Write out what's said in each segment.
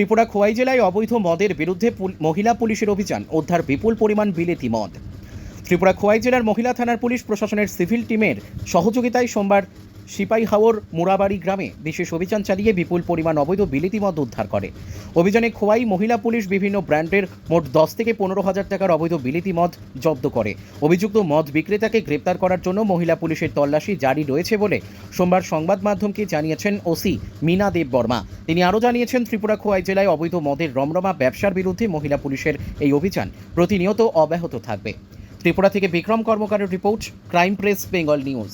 ত্রিপুরা খোয়াই জেলায় অবৈধ মদের বিরুদ্ধে মহিলা পুলিশের অভিযান। উদ্ধার বিপুল পরিমাণ বিলেতি মদ। ত্রিপুরা খোয়াই জেলার মহিলা থানার পুলিশ প্রশাসনের সিভিল টিমের সহযোগিতায় সোমবার সিপাইহাওর মুরাবাড়ি গ্রামে বিশেষ অভিযান চালিয়ে বিপুল পরিমাণ অবৈধ বিলেতি মদ উদ্ধার করে। অভিযানে খোয়াই, মহিলা পুলিশ বিভিন্ন ব্র্যান্ডের মোট দশ থেকে পনেরো হাজার টাকার অবৈধ বিলিতি মদ জব্দ করে। অভিযুক্ত মদ বিক্রেতাকে গ্রেপ্তার করার জন্য মহিলা পুলিশের তল্লাশি জারি রয়েছে বলে সোমবার সংবাদ মাধ্যমকে জানিয়েছেন ওসি মীনা দেব বর্মা। তিনি আরও জানিয়েছেন, ত্রিপুরা খোয়াই জেলায় অবৈধ মদের রমরমা ব্যবসার বিরুদ্ধে মহিলা পুলিশের এই অভিযান প্রতিনিয়ত অব্যাহত থাকবে। ত্রিপুরা থেকে Bikram কর্মকারের report, crime press, Bengal news.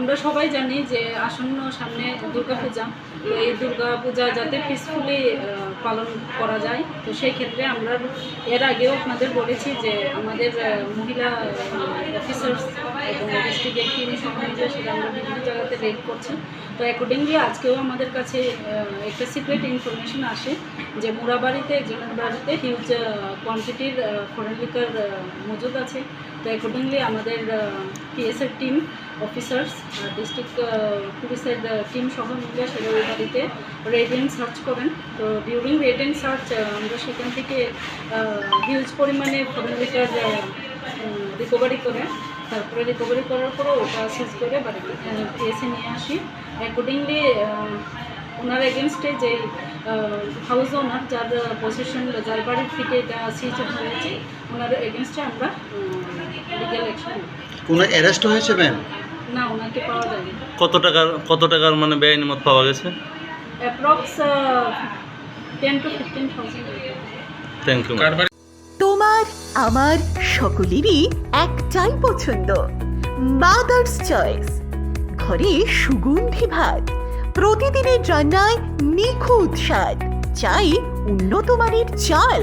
আমরা সবাই জানি যে আসন্ন সামনে দুর্গাপূজা। এই দুর্গাপূজা যাতে পিসফুলি পালন করা যায়, তো সেই ক্ষেত্রে আমরা এর আগেও আপনাদের বলেছি যে আমাদের মহিলা অফিসার্স এবং ডিস্ট্রিক্টের টিম মিলে সেটা আমরা বিভিন্ন জায়গাতে রেড করছি। তো অ্যাকর্ডিংলি আজকেও আমাদের কাছে একটা সিক্রেট ইনফরমেশন আসে যে মুরাবাড়িতে একজনের বাড়িতে হিউজ কোয়ান্টিটির ফরেন লিকার মজুদ আছে। তো অ্যাকর্ডিংলি আমাদের পিএসের টিম অফিসার্স ডিস্ট্রিক্ট পুলিশের টিম সহ মিলে সেটা ওই বাড়িতে রেড সার্চ করেন। তো ডিউরিং রেড সার্চ আমরা সেখান থেকে হিউজ পরিমাণে ফরেন লিকার রিকভারি করে। তারপরে রিকভারি করার পরে ওটা সিজ করে বাড়িতে পিএসে নিয়ে আসি। অ্যাকর্ডিংলি ওনার এগেনস্টে যে হাউস ওনার যার পজিশন যার বাড়ির থেকে এটা সিজ হয়েছে, ওনার এগেনস্টে আমরা লিগ্যাল অ্যাকশন কোনো অ্যারেস্ট হয়েছে ম্যাম না ওনাকে পাওয়া যায়নি। কত টাকার কত টাকার মানে বেআইনি মদ পাওয়া গেছে? Approx ten to fifteen thousand thank you তোমার আমার সকলেরই একটাই পছন্দ। মাদার্স চয়েস ঘরে সুগন্ধি ভাত। প্রতিদিনের রান্নায় নিখুঁত স্বাদ। চাই উন্নত মানের চাল।